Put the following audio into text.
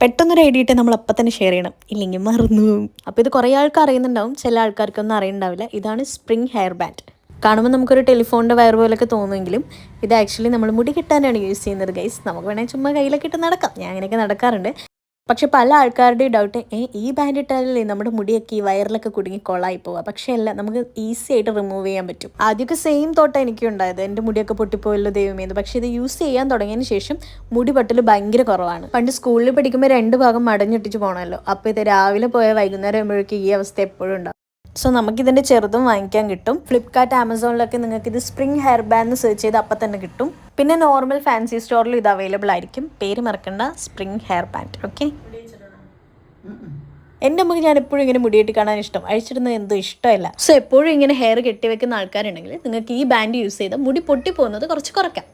പെട്ടെന്നൊരു ഐഡിയ ഇട്ട് നമ്മൾ അപ്പം തന്നെ ഷെയർ ചെയ്യണം. ഇല്ലെങ്കിൽ മറന്നു അപ്പോൾ ഇത് കുറേ ആൾക്ക് അറിയുന്നുണ്ടാവും. ചില ആൾക്കാർക്കൊന്നും അറിയണ്ടാവില്ല. ഇതാണ് സ്പ്രിംഗ് ഹെയർ ബാൻഡ് കാണുമ്പോൾ നമുക്കൊരു ടെലിഫോണിന്റെ വയർ പോലൊക്കെ തോന്നുമെങ്കിലും ഇത് ആക്ച്വലി നമ്മൾ മുടി കിട്ടാനാണ് യൂസ് ചെയ്യുന്നത് ഗൈസ് നമുക്ക് വേണമെങ്കിൽ ചുമ്മാ കയ്യിലൊക്കെ ഇട്ട് നടക്കാം. ഞാൻ അങ്ങനെയൊക്കെ നടക്കാറുണ്ട്. പക്ഷെ പല ആൾക്കാരുടെയും ഡൗട്ട് ഏ ഈ ബാൻഡ് ഇട്ടാലല്ലേ നമ്മുടെ മുടിയൊക്കെ ഈ വയറിലൊക്കെ കുടുങ്ങി കൊള്ളായി പോവാ പക്ഷേ അല്ല നമുക്ക് ഈസി ആയിട്ട് റിമൂവ് ചെയ്യാൻ പറ്റും. ആദ്യമൊക്കെ സെയിം തോട്ടം എനിക്ക് ഉണ്ടായത് എന്റെ മുടിയൊക്കെ പൊട്ടിപ്പോയല്ലോ ദൈവമേന്ന് പക്ഷേ ഇത് യൂസ് ചെയ്യാൻ തുടങ്ങിയതിന് ശേഷം മുടി പൊട്ടൽ ഭയങ്കര കുറവാണ്. പണ്ട് സ്കൂളിൽ പഠിക്കുമ്പോൾ രണ്ട് ഭാഗം മടഞ്ഞിട്ടിച്ച് പോകണമല്ലോ അപ്പോൾ ഇത് രാവിലെ പോയ വൈകുന്നേരം ആകുമ്പോഴേക്കും ഈ അവസ്ഥ എപ്പോഴും ഉണ്ടാവും. സോ നമുക്ക് ഇതിന്റെ ചെറുതും വാങ്ങിക്കാൻ കിട്ടും. ഫ്ലിപ്കാർട്ട് ആമസോണിലൊക്കെ നിങ്ങൾക്ക് ഇത് സ്പ്രിംഗ് ഹെയർ ബാൻഡ് സെർച്ച് ചെയ്ത് അപ്പം തന്നെ കിട്ടും. പിന്നെ നോർമൽ ഫാൻസി സ്റ്റോറിൽ ഇത് അവൈലബിൾ ആയിരിക്കും. പേര് മറക്കണ്ട. സ്പ്രിംഗ് ഹെയർ പാന്റ് ഓക്കെ എന്റെ അമ്മയ്ക്ക് ഞാൻ എപ്പോഴും ഇങ്ങനെ മുടിയിട്ട് കാണാൻ ഇഷ്ടം. അഴിച്ചിടുന്നത് എന്തോ ഇഷ്ടമല്ല. സോ എപ്പോഴും ഇങ്ങനെ ഹെയർ കെട്ടിവെക്കുന്ന ആൾക്കാരുണ്ടെങ്കിൽ നിങ്ങൾക്ക് ഈ ബാൻഡ് യൂസ് ചെയ്ത് മുടി പൊട്ടിപ്പോകുന്നത് കുറച്ച് കുറയ്ക്കാം.